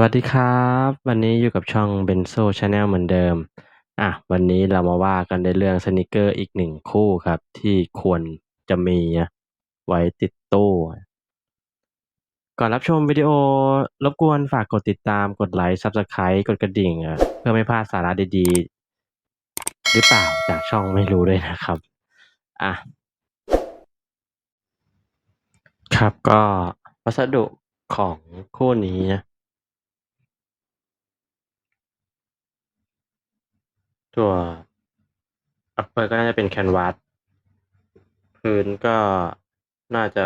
สวัสดีครับ วันนี้อยู่กับช่อง Benzo Channel เหมือนเดิม อะ วันนี้เรามาว่ากันในเรื่องสนิเกอร์อีกหนึ่งคู่ครับ ที่ควรจะมีไว้ติดตู้ ก่อนรับชมวิดีโอ รบกวนฝากกดติดตามกดไลค์ Subscribe กดกระดิ่ง เพื่อไม่พลาดสาระดีๆ หรือเปล่าจากช่องไม่รู้ด้วยนะครับ อะ ครับก็วัสดุของคู่นี้นะ ตัวอัปเปอร์ก็น่าจะเป็นแคนวาสพื้นก็น่าจะ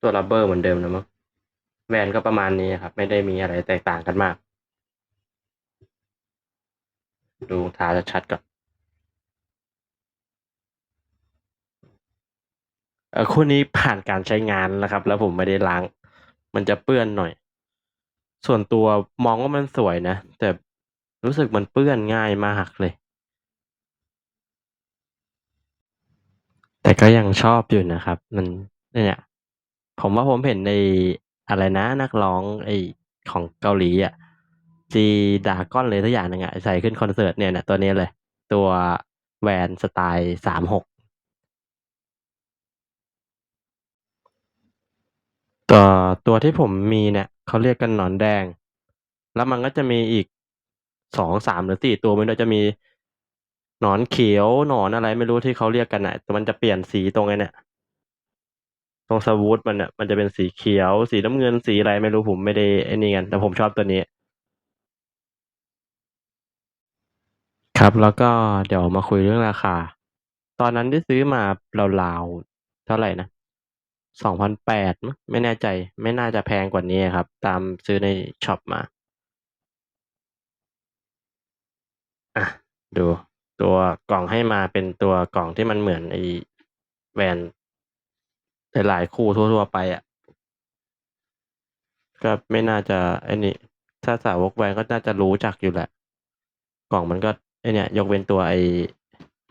ตัวรับเบอร์เหมือนเดิมนะมั้งแวนก็ประมาณนี้ครับ ไม่ได้มีอะไรแตกต่างกันมาก ดูรองเท้าชัดๆก่อนคู่นี้ผ่านการใช้งานแล้วครับ แล้วผมไม่ได้ล้าง มันจะเปื้อนหน่อย ส่วนตัวมองว่ามันสวยนะ แต่ รู้สึกมันเปื้อนง่ายมากเลย แต่ก็ยังชอบอยู่นะครับ มันเนี่ย ผมว่าผมเห็นในอะไรนะนักร้องไอของเกาหลีอะจีดาก้อนเลยทุกอย่างนึ่งอะใส่ขึ้นคอนเสิร์ตเนี่ยนะตัวนี้เลย ตัวแวนสไตล์สามหกตัวตัวที่ผมมีเนี่ยเขาเรียกกันหนอนแดง แล้วมันก็จะมีอีก สองสามหรือสี่ตัวมันจะมีหนอนเขียวหนอนอะไรไม่รู้ที่เขาเรียกกันอะแต่มันจะเปลี่ยนสีตรงไอ้เนี่ยตรงสวูดมันอะมันจะเป็นสีเขียว สีน้ำเงินสีอะไรไม่รู้ผมไม่ได้ไอ้นี่กันแต่ผมชอบตัวนี้ ครับแล้วก็เดี๋ยวมาคุยเรื่องราคา ตอนนั้นที่ซื้อมาราวๆเท่าไหร่นะสองพันแปดไม่แน่ใจ ไม่น่าจะแพงกว่านี้ครับ ตามซื้อในช็อปมา อะ ดู ตัวกล่องให้มาเป็นตัวกล่องที่มันเหมือนไอแวนหลายๆคู่ทั่ว ๆ ไปอะ ก็ไม่น่าจะไอ้นี่ถ้าสาวกแวนก็น่าจะรู้จักอยู่แหละ กล่องมันก็ไอเนี่ย ยกเว้นตัวไอ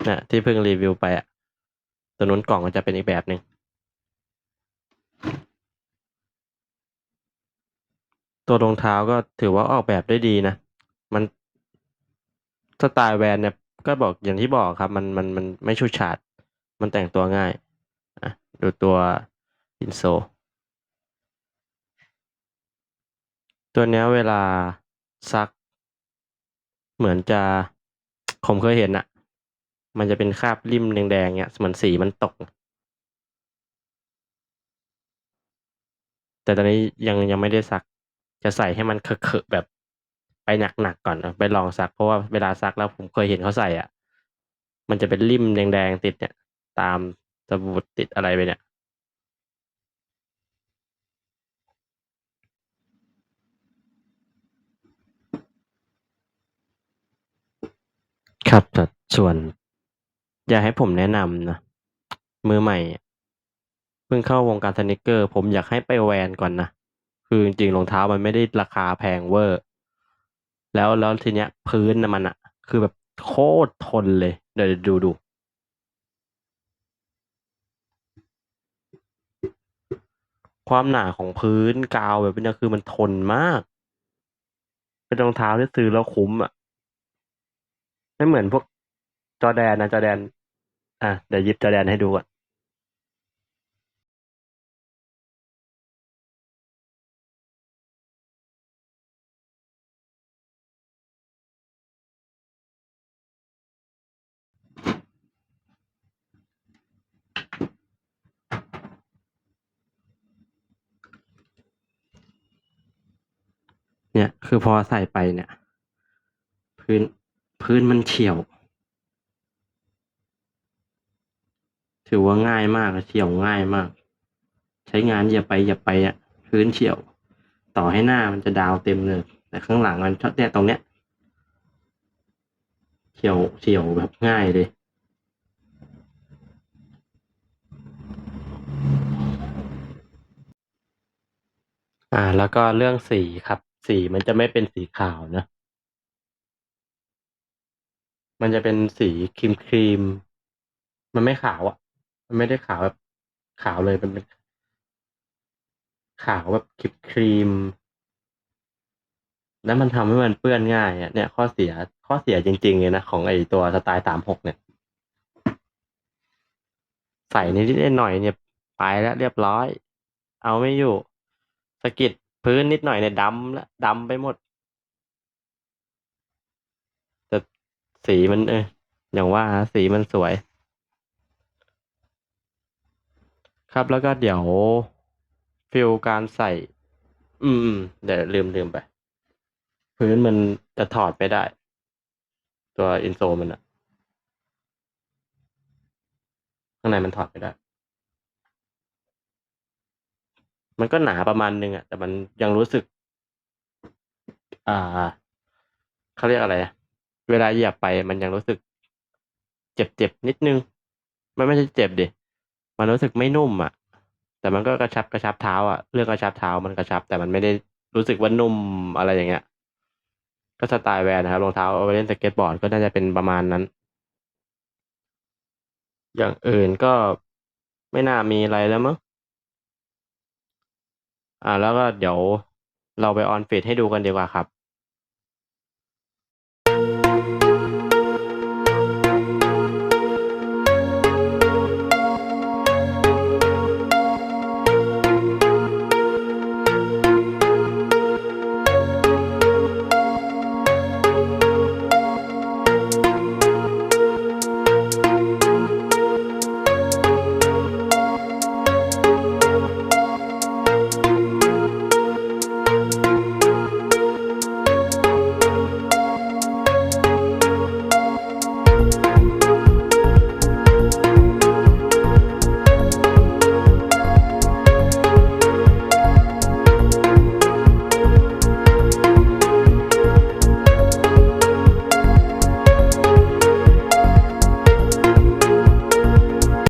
เนี่ที่เพิ่งรีวิวไปอะตัวนู้นกล่องมันจะเป็นอีกแบบหนึ่งตัวรองเท้าก็ถือว่าออกแบบได้ดีนะ มัน สไตล์แวนเนี่ยก็บอกอย่างที่บอกครับ มันมันมันไม่ชูชาด มันแต่งตัวง่ายอะดูตัวอินโซ ตัวเนี้ยเวลาซัก เหมือนจะผมเคยเห็นอะมันจะเป็นคราบริมแดงๆเนี่ยเหมือนสีมันตก แต่ตอนนี้ยังยังไม่ได้ซัก จะใส่ให้มันเคอะๆแบบ หนักๆก่อนไปลองซักเพราะว่าเวลาซักแล้วผมเคยเห็นเขาใส่อะ มันจะเป็นริมแดงๆติดเนี่ย ตามสบู่ติดอะไรไปเนี่ยครับแต่ส่วน อยากให้ผมแนะนำนะ มือใหม่ เพิ่งเข้าวงการสนิกเกอร์ ผมอยากให้ไปแวนก่อนนะ คือจริงๆรองเท้ามันไม่ได้ราคาแพงเวอร์ แล้วแล้วทีเนี้ย พื้นนะมันอะคือแบบโคตรทนเลย เดี๋ยวดูดู ความหนาของพื้นกาวแบบนี้คือมันทนมาก เป็นรองเท้าที่ซื้อแล้วคุ้มอะ ไม่เหมือนพวกจอแดนนะจอแดน อะเดี๋ยวยิบจอแดนให้ดูอะ เนี่ย คือพอใส่ไปเนี่ย พื้นพื้นมันเฉียว ถือว่าง่ายมากเฉียวง่ายมาก ใช้งานอย่าไปอย่าไปอะ พื้นเฉียว ต่อให้หน้ามันจะดาวเต็มเลย แต่ข้างหลังมันชอบเนี่ยตรงเนี้ยเฉียวเฉียวแบบง่ายเลยอ่าแล้วก็เรื่องสีครับ สีมันจะไม่เป็นสีขาวนะ มันจะเป็นสีครีมครีม มันไม่ขาวอะ มันไม่ได้ขาวแบบขาวเลยมันเป็นขาวแบบครีมครีม แล้วมันทำให้มันเปื้อนง่ายอะเนี่ย ข้อเสียข้อเสียจริง ๆ เลยนะของไอตัวสไตล์สามหกเนี่ย ใส่นิดๆหน่อยเนี่ย ไปแล้วเรียบร้อย เอาไม่อยู่สกิด พื้นนิดหน่อยเนี่ยดำละดำไปหมด แต่สีมันเอออย่างว่าสีมันสวย ครับแล้วก็เดี๋ยวฟิลการใส่ อืม เดี๋ยวลืมลืมไป พื้นมันจะถอดไม่ได้ ตัวอินโซมันอะข้างในมันถอดไม่ได้ มันก็หนาประมาณนึงอะแต่มันยังรู้สึก อ่าเขาเรียกอะไร เวลาเหยียบไปมันยังรู้สึก เจ็บเจ็บนิดนึง มันไม่ใช่เจ็บดิมันรู้สึกไม่นุ่มอะ แต่มันก็กระชับกระชับเท้าอะ เรื่องกระชับเท้ามันกระชับ แต่มันไม่ได้รู้สึกว่านุ่มอะไรอย่างเงี้ย ก็สไตล์แวนนะครับรองเท้าเอาไปเล่นสเก็ตบอร์ดก็น่าจะเป็นประมาณนั้น อย่างอื่นก็ไม่น่ามีอะไรแล้วมั้ง อ่า แล้วก็เดี๋ยวเราไปออนฟิตให้ดูกันดีกว่าครับ